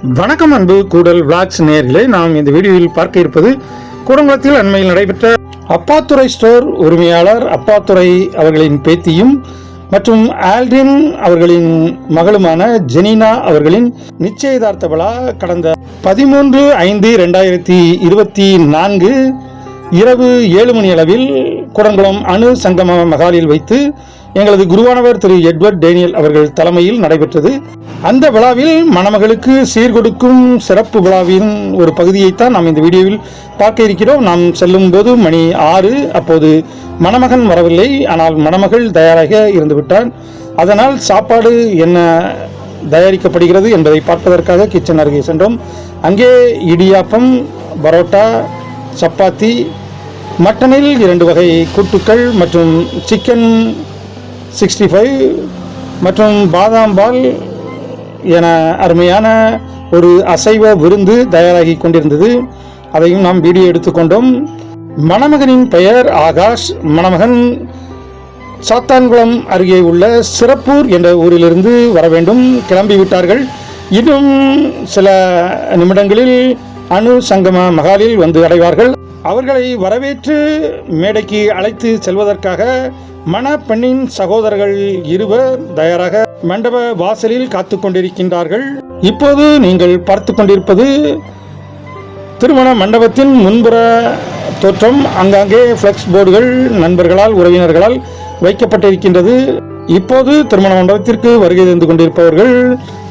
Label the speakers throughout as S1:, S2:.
S1: வணக்கம் அன்பு கூடல் விளாக்ஸ் நேர்களே நாம் இந்த வீடியோவில் பார்க்க இருப்பது கூடங்குளத்தில் அண்மையில் நடைபெற்ற அப்பாத்துறை ஸ்டோர் உரிமையாளர் அப்பாத்துறை அவர்களின் பேத்தியும் மற்றும் ஆல்டின் அவர்களின் மகளுமான ஜெனினா அவர்களின் நிச்சயதார்த்த விழா கடந்த பதிமூன்று ஐந்து ரெண்டாயிரத்தி இருபத்தி நான்கு இரவு ஏழு மணி அளவில் குடங்குளம் அணு சங்கம மகாலில் வைத்து எங்களது குருவானவர் திரு எட்வர்ட் டேனியல் அவர்கள் தலைமையில் நடைபெற்றது. அந்த விழாவில் மணமகளுக்கு சீர்கொடுக்கும் சிறப்பு விழாவின் ஒரு பகுதியைத்தான் நாம் இந்த வீடியோவில் பார்க்க இருக்கிறோம். நாம் செல்லும் போது மணி ஆறு அப்போது மணமகன் வரவில்லை. ஆனால் மணமகள் தயாராக இருந்துவிட்டான் அதனால் சாப்பாடு என்ன தயாரிக்கப்படுகிறது என்பதை பார்ப்பதற்காக கிச்சன் அருகே சென்றோம். அங்கே இடியாப்பம் பரோட்டா சப்பாத்தி மட்டனில் இரண்டு வகை கூட்டுக்கள் மற்றும் சிக்கன் சிக்ஸ்டி ஃபைவ் மற்றும் பாதாம் பால் என அருமையான ஒரு அசைவ விருந்து தயாராகி கொண்டிருந்தது. அதையும் நாம் வீடியோ எடுத்துக்கொண்டோம் மணமகனின் பெயர் ஆகாஷ். மணமகன் சாத்தான்குளம் அருகே உள்ள சிறப்பூர் என்ற ஊரிலிருந்து வர வேண்டும். கிளம்பி விட்டார்கள். இன்னும் சில நிமிடங்களில் அணு சங்கம மகாலில் வந்து அடைவார்கள். அவர்களை வரவேற்று மேடைக்கு அழைத்து செல்வதற்காக மணப்பெண்ணின் சகோதரர்கள் இருவர் தயாராக மண்டப வாசலில் காத்து கொண்டிருக்கின்றார்கள். இப்போது நீங்கள் பார்த்து கொண்டிருப்பது திருமண மண்டபத்தின் முன்புற தோற்றம். அங்கங்கே ஃப்ளெக்ஸ் போர்டுகள் நண்பர்களால் உறவினர்களால் வைக்கப்பட்டிருக்கின்றது. இப்போது திருமண மண்டபத்திற்கு வருகை தந்து கொண்டிருப்பவர்கள்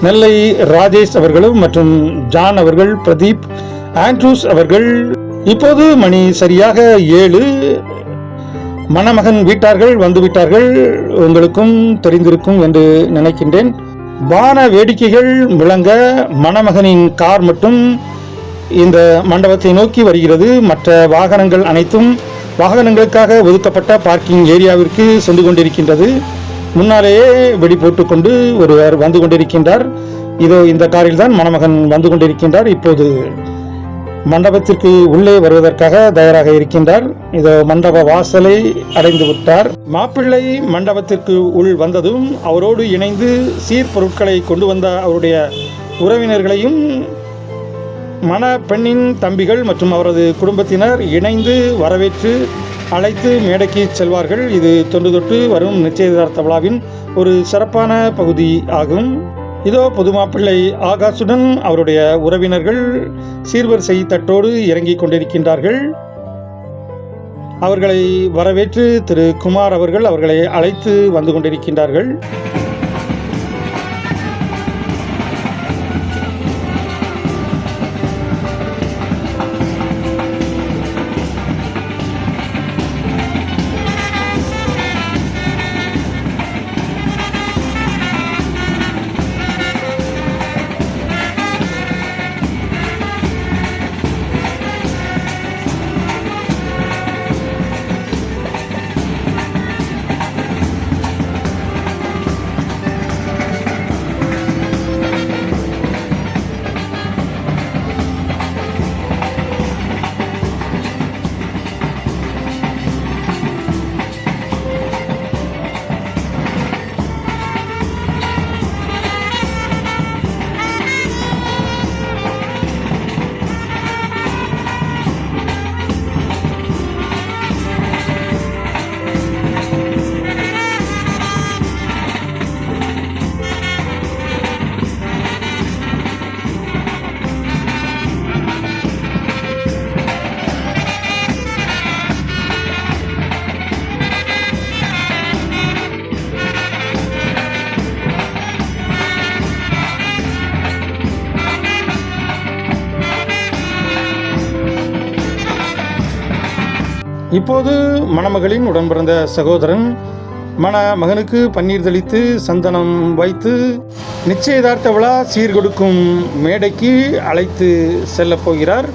S1: நெல்லை ராஜேஷ் அவர்களும் மற்றும் ஜான் அவர்கள் பிரதீப் ஆண்ட்ரூஸ் அவர்கள். இப்போது மணி சரியாக ஏழு. மணமகன் வீட்டார்கள் வந்துவிட்டார்கள். உங்களுக்கும் தெரிந்திருக்கும் என்று நினைக்கின்றேன். வான வேடிக்கைகள் விளங்க மணமகனின் கார் மட்டும் இந்த மண்டபத்தை நோக்கி வருகிறது. மற்ற வாகனங்கள் அனைத்தும் வாகனங்களுக்காக ஒதுக்கப்பட்ட பார்க்கிங் ஏரியாவிற்கு சென்று கொண்டிருக்கின்றது. முன்னாலேயே வெடி போட்டுக்கொண்டு ஒருவர் வந்து கொண்டிருக்கின்றார். இதோ இந்த காரில் தான் மணமகன் வந்து கொண்டிருக்கின்றார். இப்போது மண்டபத்திற்கு உள்ளே வருவதற்காக தயாராக இருக்கின்றார். இதோ மண்டப வாசலை அடைந்து விட்டார். மாப்பிள்ளை மண்டபத்திற்கு உள் வந்ததும் அவரோடு இணைந்து சீர்பொருட்களை கொண்டு வந்த அவருடைய உறவினர்களையும் மண பெண்ணின் தம்பிகள் மற்றும் அவரது குடும்பத்தினர் இணைந்து வரவேற்று அழைத்து மேடைக்கு செல்வார்கள். இது தொன்று தொட்டு வரும் நிச்சயதார்த்த விழாவின் ஒரு சிறப்பான பகுதி ஆகும். இதோ பொதுமாப்பிள்ளை ஆகாஷுடன் அவருடைய உறவினர்கள் சீர்வரிசை தட்டோடு இறங்கிக் கொண்டிருக்கின்றார்கள். அவர்களை வரவேற்று திரு குமார் அவர்கள் அவர்களை அழைத்து வந்து கொண்டிருக்கின்றார்கள். இப்போது மணமகளின் உடன்பிறந்த சகோதரன் மண மகனுக்கு பன்னீர் தெளித்து சந்தனம் வைத்து நிச்சயதார்த்த விழா சீர்கொடுக்கும் மேடைக்கு அழைத்து செல்லப் போகிறார்.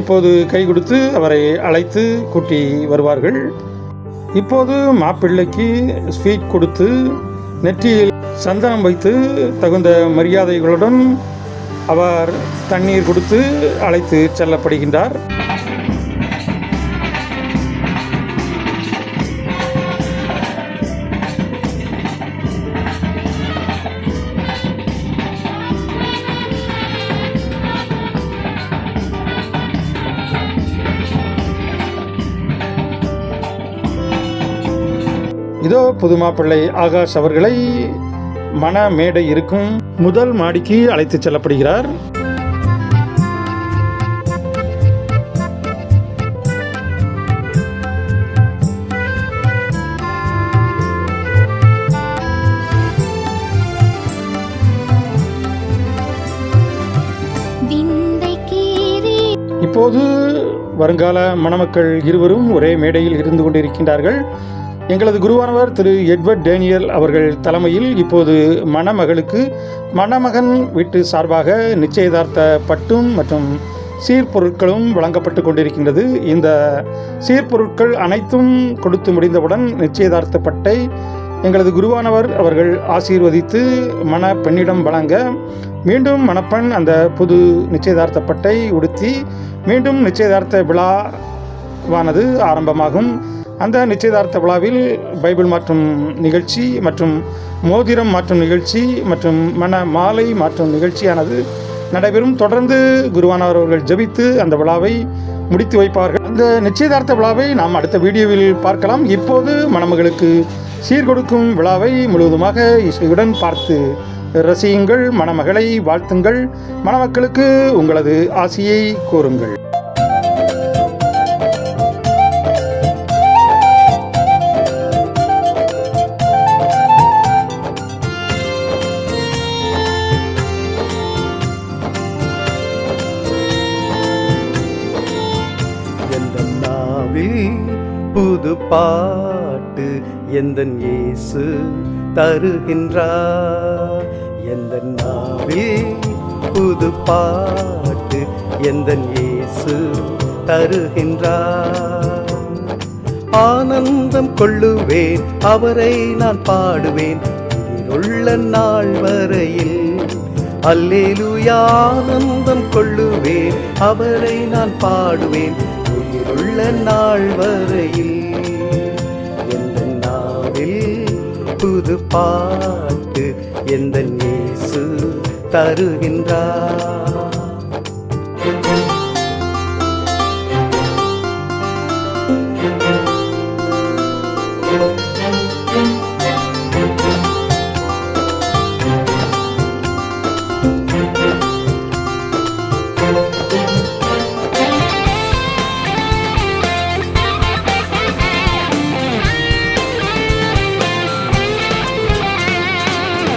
S1: இப்போது கை கொடுத்து அவரை அழைத்து கூட்டி வருவார்கள். இப்போது மாப்பிள்ளைக்கு ஸ்வீட் கொடுத்து நெற்றியில் சந்தனம் வைத்து தகுந்த மரியாதைகளுடன் அவர் தண்ணீர் கொடுத்து அழைத்து செல்லப்படுகின்றார். இதோ புதுமாப்பிள்ளை ஆகாஷ் அவர்களை மன மேடை இருக்கும் முதல் மாடிக்கு அழைத்துச் செல்லப்படுகிறார். இப்போது வருங்கால மணமக்கள் இருவரும் ஒரே மேடையில் இருந்து கொண்டிருக்கின்றார்கள். எங்களது குருவானவர் திரு எட்வர்ட் டேனியல் அவர்கள் தலைமையில் இப்போது மணமகளுக்கு மணமகன் வீட்டு சார்பாக நிச்சயதார்த்த பட்டும் மற்றும் சீர்பொருட்களும் வழங்கப்பட்டு கொண்டிருக்கின்றது. இந்த சீர்பொருட்கள் அனைத்தும் கொடுத்து முடிந்தவுடன் நிச்சயதார்த்த பட்டை எங்களது குருவானவர் அவர்கள் ஆசீர்வதித்து மண பெண்ணிடம் வழங்க மீண்டும் மணப்பெண் அந்த புது நிச்சயதார்த்த பட்டை உடுத்தி மீண்டும் நிச்சயதார்த்த விழாவானது ஆரம்பமாகும். அந்த நிச்சயதார்த்த விழாவில் பைபிள் மாற்றும் நிகழ்ச்சி மற்றும் மோதிரம் மாற்றும் நிகழ்ச்சி மற்றும் மன மாலை மாற்றும் நிகழ்ச்சியானது நடைபெறும். தொடர்ந்து குருவானவர் அவர்கள் ஜெபித்து அந்த விழாவை முடித்து வைப்பார்கள். அந்த நிச்சயதார்த்த விழாவை நாம் அடுத்த வீடியோவில் பார்க்கலாம். இப்போது மணமகளுக்கு சீர்கொடுக்கும் விழாவை முழுவதுமாக இசையுடன் பார்த்து ரசியுங்கள் மணமகளை வாழ்த்துங்கள். மணமக்களுக்கு உங்களது ஆசையை கூறுங்கள்
S2: எந்தன் எந்த இயேசு தருகின்றார்? எந்த நாவில் புது பாட்டு எந்த இயேசு தருகின்றார்? ஆனந்தம் கொள்ளுவேன் அவரை நான் பாடுவேன். உள்ள நாள் வரையில் அல்லேலுயா ஆனந்தம் கொள்ளுவேன் அவரை நான் பாடுவேன். உயிருள்ள நாள் வரையில் புது பாட்டு எந்த நேசு தருகின்றார்.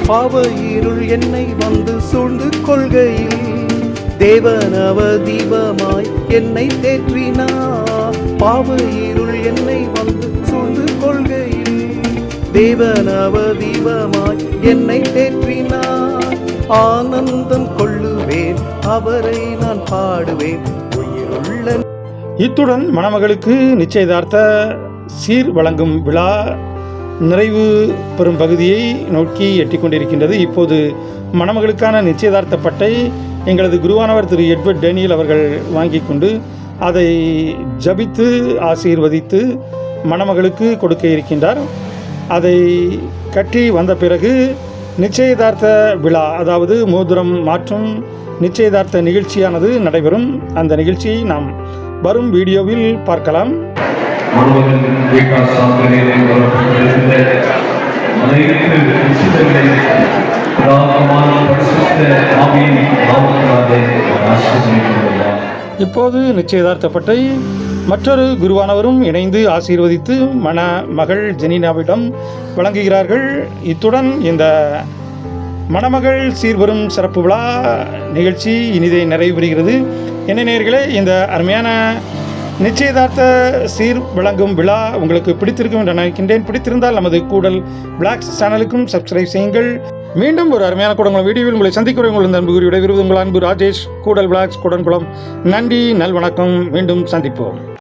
S2: பாவ இருள் என்னை வந்து சூழ்ந்து கொள்கையில் தேவனவ தீபமாய் என்னை தேற்றினார் பாவ இருள் என்னை வந்து சூழ்ந்து கொள்கையில் தேவனவ தீபமாய் என்னை தேற்றினார் ஆனந்தம் கொள்ளுவேன் அவரை நான் பாடுவேன் உயிருள்ள
S1: இத்துடன் மணமகளுக்கு நிச்சயதார்த்த சீர் வழங்கும் விழா நிறைவு பெறும் பகுதியை நோக்கி எட்டிக் கொண்டிருக்கின்றது இப்போது மணமகளுக்கான நிச்சயதார்த்த பட்டை எங்களது குருவானவர் திரு எட்வர்ட் டேனியல் அவர்கள் வாங்கி கொண்டு அதை ஜபித்து ஆசீர்வதித்து மணமகளுக்கு கொடுக்க இருக்கின்றார். அதை கட்டி வந்த பிறகு நிச்சயதார்த்த விழா அதாவது மோதிரம் மாற்றும் நிச்சயதார்த்த நிகழ்ச்சியானது நடைபெறும். அந்த நிகழ்ச்சியை நாம் வரும் வீடியோவில் பார்க்கலாம்.
S3: முழுவதும் விகாஸ் வரப்பட்டிருந்த அனைத்து பிரார்த்தமான பரிசுத்த ஆவியின் நாமத்தினாலே
S1: இப்போது நிச்சயதார்த்தப்பட்டை மற்றொரு குருவானவரும் இணைந்து ஆசீர்வதித்து மண மகள் ஜெனினாவிடம் வழங்குகிறார்கள். இத்துடன் இந்த மணமகள் சீர்வரும் சிறப்பு விழா நிகழ்ச்சி இனிதே நிறைவு பெறுகிறது என்ன நேர்களே இந்த அருமையான நிச்சயதார்த்த சீர் வழங்கும் விழா உங்களுக்கு பிடித்திருக்கும் என்று நினைக்கின்றேன். பிடித்திருந்தால் நமது கூடல் பிளாக்ஸ் சேனலுக்கும் சப்ஸ்கிரைப் செய்யுங்கள். மீண்டும் ஒரு அருமையான கூடங்குளம் வீடியோவில் உங்களை சந்திக்கிறேன் உங்களது அன்பு கூறி விடைபெறுவது உங்கள் அன்பு ராஜேஷ். கூடல் பிளாக்ஸ் கூடன்குளம். நன்றி நல்வணக்கம். மீண்டும் சந்திப்போம்.